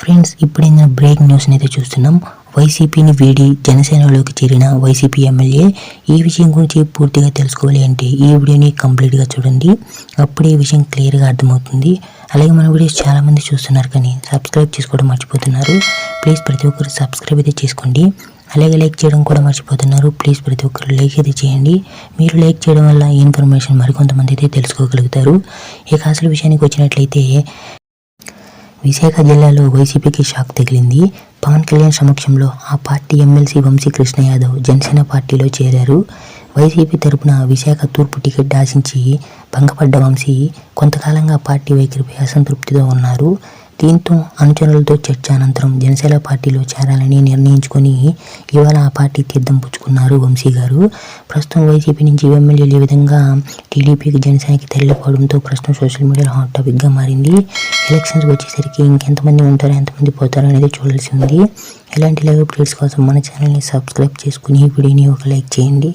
Friends ఇప్పుడైనా break news అయితే చూస్తున్నాం. వైసీపీని వీడి జనసేనలోకి చేరిన వైసీపీ ఎమ్మెల్యే ఈ విషయం గురించి పూర్తిగా తెలుసుకోవాలి అంటే ఈ వీడియోని కంప్లీట్గా చూడండి. అప్పుడే ఈ విషయం క్లియర్గా అర్థమవుతుంది. అలాగే మన వీడియోస్ చాలామంది చూస్తున్నారు కానీ సబ్స్క్రైబ్ చేసుకోవడం మర్చిపోతున్నారు. ప్లీజ్ ప్రతి ఒక్కరు సబ్స్క్రైబ్ అయితే చేసుకోండి. అలాగే లైక్ చేయడం కూడా మర్చిపోతున్నారు. ప్లీజ్ ప్రతి ఒక్కరు లైక్ అయితే చేయండి. మీరు లైక్ చేయడం వల్ల ఇన్ఫర్మేషన్ మరికొంతమంది అయితే తెలుసుకోగలుగుతారు. ఇక అసలు విషయానికి వచ్చినట్లయితే విశాఖ జిల్లాలో వైసీపీకి షాక్ తగిలింది. పవన్ కళ్యాణ్ సమక్షంలో ఆ పార్టీ ఎమ్మెల్సీ వంశీ కృష్ణ యాదవ్ జనసేన పార్టీలో చేరారు. వైసీపీ తరపున విశాఖ తూర్పు టికెట్ ఆశించి భంగపడ్డ వంశీ కొంతకాలంగా పార్టీ వైఖరిపై అసంతృప్తితో ఉన్నారు. దీంతో అనుచరులతో చర్చ అనంతరం జనసేన పార్టీలో చేరాలని నిర్ణయించుకొని ఇవాళ ఆ పార్టీ తీర్థం పుచ్చుకున్నారు వంశీ గారు. ప్రస్తుతం వైసీపీ నుంచి ఎమ్మెల్యేలు ఈ విధంగా టీడీపీకి జనసేనకి తరలిపోవడంతో ప్రస్తుతం సోషల్ మీడియాలో హాట్ టాపిక్గా మారింది. ఎలక్షన్స్ వచ్చేసరికి ఇంకెంతమంది ఉంటారో ఎంతమంది పోతారో అనేది చూడాల్సి ఉంది. ఇలాంటి లైవ్ అప్డేట్స్ కోసం మన ఛానల్ని సబ్స్క్రైబ్ చేసుకుని ఈ వీడియోని ఒక లైక్ చేయండి.